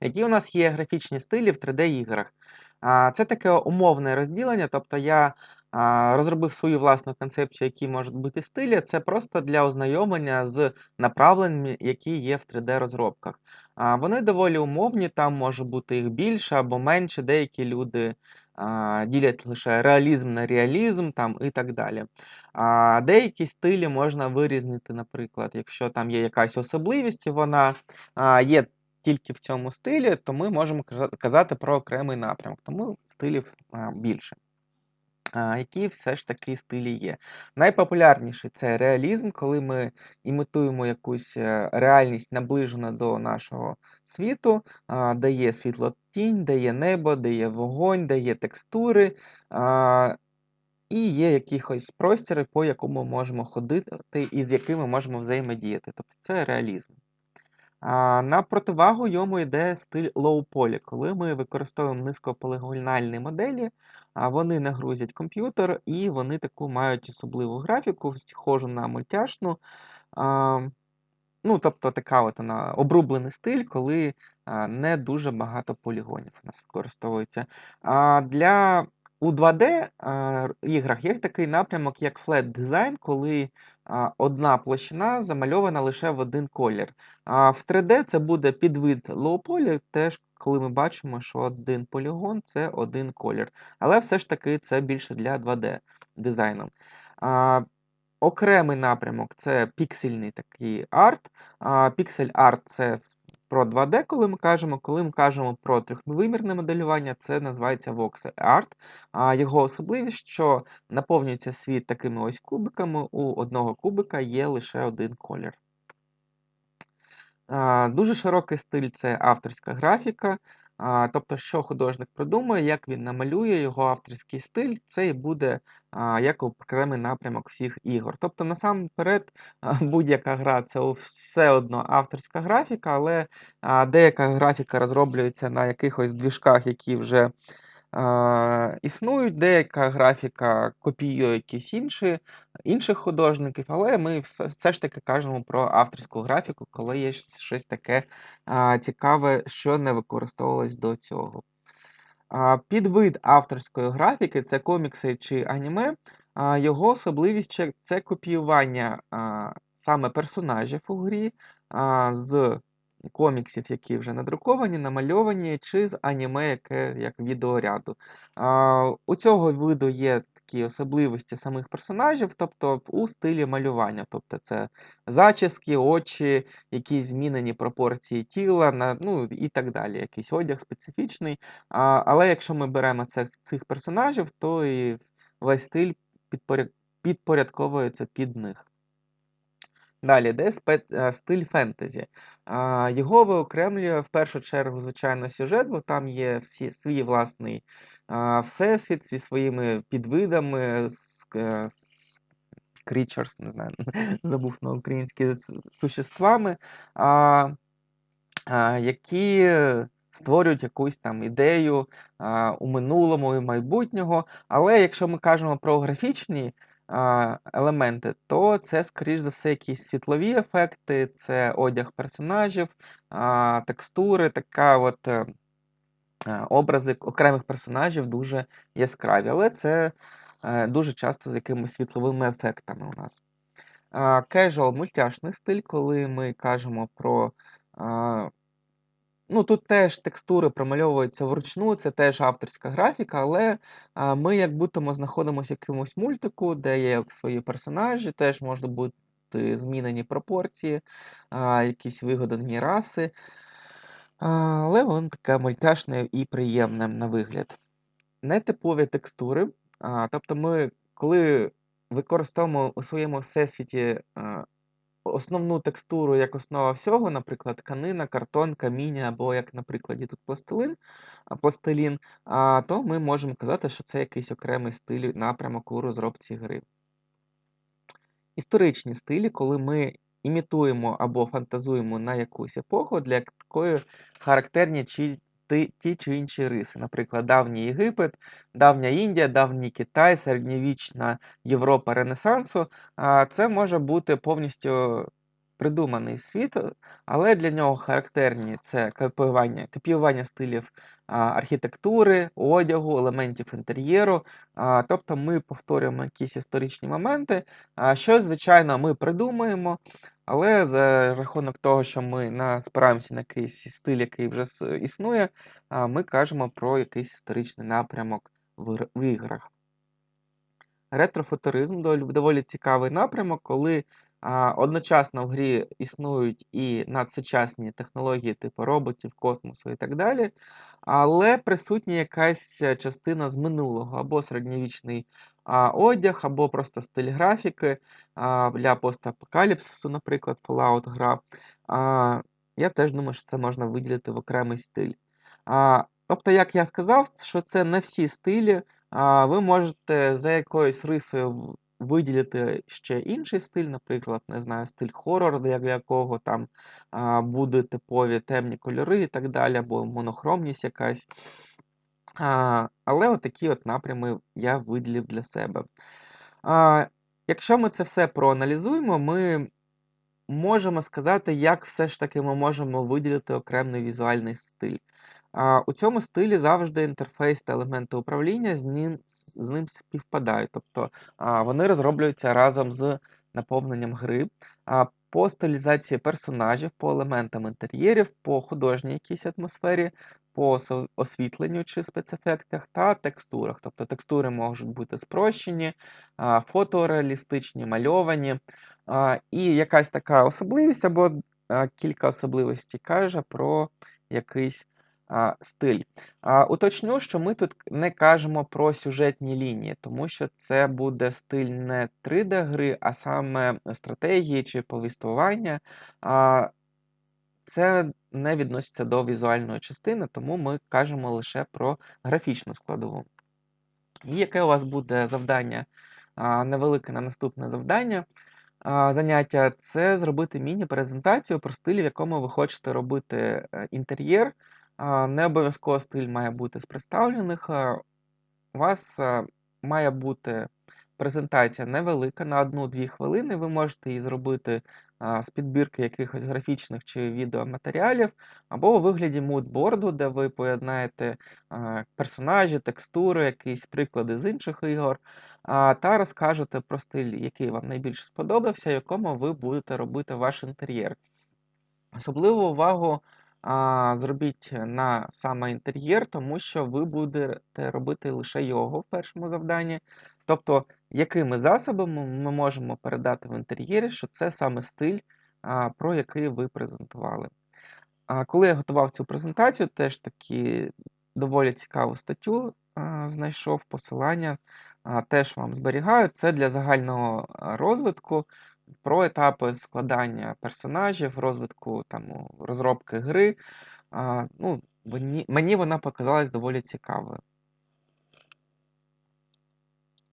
Які у нас є графічні стилі в 3D-іграх? Це таке умовне розділення, тобто я розробив свою власну концепцію, які можуть бути стилі. Це просто для ознайомлення з направленнями, які є в 3D-розробках. Вони доволі умовні, там може бути їх більше або менше. Деякі люди ділять лише реалізм на реалізм там і так далі. Деякі стилі можна вирізнити, наприклад, якщо там є якась особливість, вона є тільки в цьому стилі, то ми можемо казати про окремий напрямок, тому стилів більше. Які все ж таки стилі є. Найпопулярніший це реалізм, коли ми імітуємо якусь е, реальність наближену до нашого світу, де є світло-тінь, де є небо, де є вогонь, де є текстури. І є якихось простіри, по якому можемо ходити і з якими можемо взаємодіяти. Тобто це реалізм. На противагу йому йде стиль low-poly, коли ми використовуємо низькополігональні моделі, вони нагрузять комп'ютер і вони таку мають особливу графіку, схожу на мультяшну. Ну, тобто така от вона обрублений стиль, коли не дуже багато полігонів у нас використовується. Для у 2D іграх є такий напрямок, як Flat Design, коли одна площина замальована лише в один колір. А в 3D це буде підвид Poly, теж коли ми бачимо, що один полігон це один колір. Але все ж таки це більше для 2D дизайну. Окремий напрямок це піксельний такий арт. Піксель арт це про 2D, коли ми кажемо, коли ми кажемо про трьохвимірне моделювання, це називається voxel art. А його особливість, що наповнюється світ такими ось кубиками, у одного кубика є лише один колір. Дуже широкий стиль це авторська графіка. А, Тобто, що художник придумує, як він намалює його авторський стиль, це і буде а, як окремий напрямок всіх ігор. Тобто, насамперед, будь-яка гра це все одно авторська графіка, але а, деяка графіка розроблюється на якихось двіжках, які вже Існують деяка графіка копіює якісь інші, інших художників, але ми все, все ж таки кажемо про авторську графіку, коли є щось таке а, цікаве, що не використовувалось до цього. А, Підвид авторської графіки це комікси чи аніме. А, Його особливість це копіювання а, саме персонажів у грі а, з коміксів, які вже надруковані, намальовані, чи з аніме, яке як відеоряду. А, У цього виду є такі особливості самих персонажів, тобто у стилі малювання. Тобто це зачіски, очі, якісь змінені пропорції тіла, на, ну і так далі. Якийсь одяг специфічний. А, Але якщо ми беремо цих, цих персонажів, то і весь стиль підпорядковується під них. Далі, де е, стиль фентезі. Його виокремлює в першу чергу, звичайно, сюжет, бо там є всі, свій власний всесвіт зі своїми підвидами, з, creatures, не знаю, забув на українські существами, які створюють якусь там ідею у минулому і майбутнього. Але якщо ми кажемо про графічні елементи, то це, скоріш за все, якісь світлові ефекти, це одяг персонажів, текстури, така от е, образи окремих персонажів дуже яскраві. Але це е, дуже часто з якимись світловими ефектами у нас. Casual мультяшний стиль, коли ми кажемо про Ну, тут теж текстури промальовуються вручну, це теж авторська графіка, але а, ми як будто ми знаходимося в якомусь мультику, де є свої персонажі, теж можуть бути змінені пропорції, а, якісь вигадані раси. А, але воно таке мультяшне і приємне на вигляд. Нетипові текстури. А, тобто, ми, коли використовуємо у своєму всесвіті а, основну текстуру як основа всього, наприклад, тканина, картон, каміння, або, як на прикладі тут пластилин, пластилін, то ми можемо казати, що це якийсь окремий стиль напрямок у розробці гри. Історичні стилі, коли ми імітуємо або фантазуємо на якусь епоху, для якої характерні ті чи інші риси. Наприклад, давній Єгипет, давня Індія, давній Китай, середньовічна Європа Ренесансу. Це може бути повністю придуманий світ, але для нього характерні це копіювання, копіювання стилів а, архітектури, одягу, елементів інтер'єру. Тобто ми повторюємо якісь історичні моменти, а, що, звичайно, ми придумаємо, але за рахунок того, що ми спираємося на якийсь стиль, який вже існує, а, ми кажемо про якийсь історичний напрямок в, в іграх. Ретрофутуризм доволі, цікавий напрямок, коли одночасно в грі існують і надсучасні технології типу роботів, космосу і так далі, але присутня якась е, частина з минулого, або середньовічний одяг, або просто стиль графіки для постапокаліпсису, наприклад, Fallout гра. Я теж думаю, що це можна виділити в окремий стиль. Тобто, як я сказав, що це не всі стилі. Ви можете за якоюсь рисою виділити ще інший стиль, наприклад, не знаю, стиль хоррор, для якого там а, будуть типові темні кольори і так далі, або монохромність якась. А, але отакі от напрями я виділив для себе. А, якщо ми це все проаналізуємо, ми можемо сказати, як все ж таки ми можемо виділити окремий візуальний стиль. У цьому стилі завжди інтерфейс та елементи управління з ним, з ним співпадають. Тобто вони розроблюються разом з наповненням гри. По стилізації персонажів, по елементам інтер'єрів, по художній якійсь атмосфері, по освітленню чи спецефектах та текстурах. Тобто текстури можуть бути спрощені, фотореалістичні, мальовані. І якась така особливість або кілька особливостей каже про якийсь а, стиль. А, Уточню, що ми тут не кажемо про сюжетні лінії, тому що це буде стиль не 3D-гри, а саме стратегії чи повіствування. А, Це не відноситься до візуальної частини, тому ми кажемо лише про графічну складову. І яке у вас буде завдання, а, невелике на наступне завдання? заняття це зробити міні-презентацію про стиль, в якому ви хочете робити е, інтер'єр. Не обов'язково стиль має бути з представлених. У вас має бути презентація невелика на 1-2 хвилини. Ви можете її зробити з підбірки якихось графічних чи відеоматеріалів, або у вигляді мудборду, де ви поєднаєте персонажі, текстури, якісь приклади з інших ігор, та розкажете про стиль, який вам найбільше сподобався, якому ви будете робити ваш інтер'єр. Особливу увагу зробіть на саме інтер'єр, тому що ви будете робити лише його в першому завданні. Тобто, якими засобами ми можемо передати в інтер'єрі, що це саме стиль, про який ви презентували. А, коли я готував цю презентацію, теж таки доволі цікаву статтю знайшов посилання, теж вам зберігаю. Це для загального розвитку про етапи складання персонажів, розвитку там, розробки гри. А, ну, мені, вона показалась доволі цікавою.